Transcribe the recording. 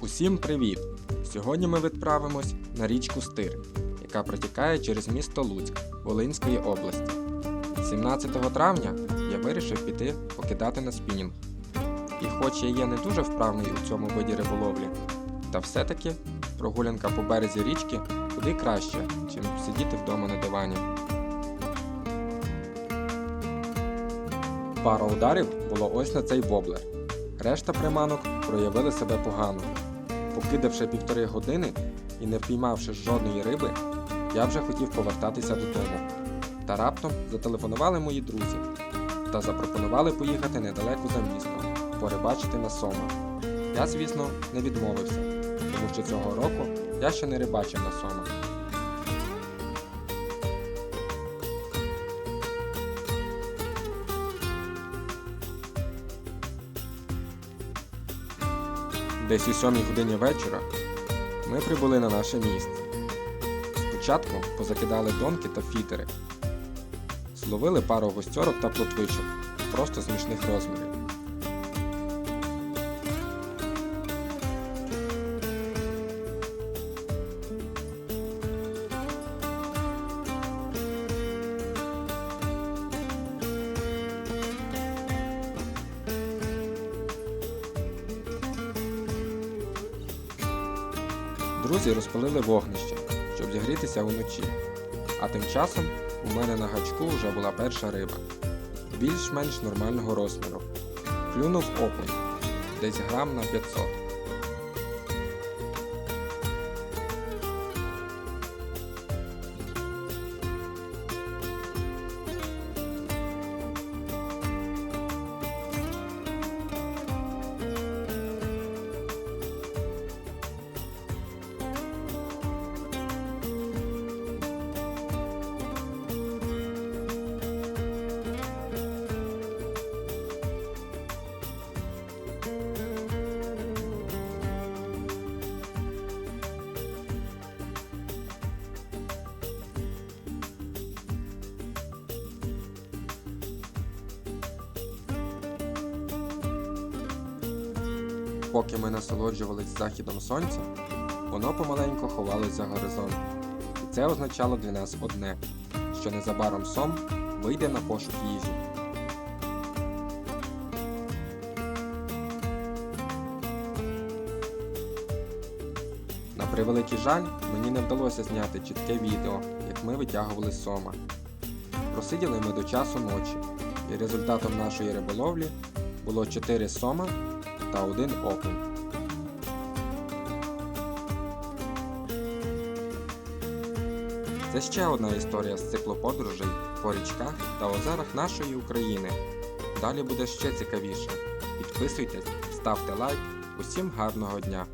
Усім привіт! Сьогодні ми відправимось на річку Стир, яка протікає через місто Луцьк Волинської області. 17 травня я вирішив піти покидати на спінінг. І хоч я є не дуже вправний у цьому виді риболовлі, та все-таки прогулянка по березі річки куди краще, чим сидіти вдома на дивані. Пара ударів було ось на цей воблер. Решта приманок проявили себе погано. Покидавши півтори години і не впіймавши жодної риби, я вже хотів повертатися додому. Та раптом зателефонували мої друзі та запропонували поїхати недалеко за місто, порибачити на сома. Я, звісно, не відмовився, тому що цього року я ще не рибачив на сома. Десь у сьомій годині вечора ми прибули на наше місце. Спочатку позакидали донки та фітери, зловили пару гостьорок та плотвичок, просто смішних розмірів. Друзі розпалили вогнище, щоб зігрітися вночі. А тим часом у мене на гачку вже була перша риба, більш-менш нормального розміру. Клюнув окунь, десь грам на 500. Поки ми насолоджувались західом сонця, воно помаленьку ховалось за горизонт. І це означало для нас одне, що незабаром сом вийде на пошук їжі. На превеликий жаль, мені не вдалося зняти чітке відео, як ми витягували сома. Просиділи ми до часу ночі, і результатом нашої риболовлі було 4 сома та один окунь. Це ще одна історія з циклу подорожей по річках та озерах нашої України. Далі буде ще цікавіше. Підписуйтесь, ставте лайк. Усім гарного дня!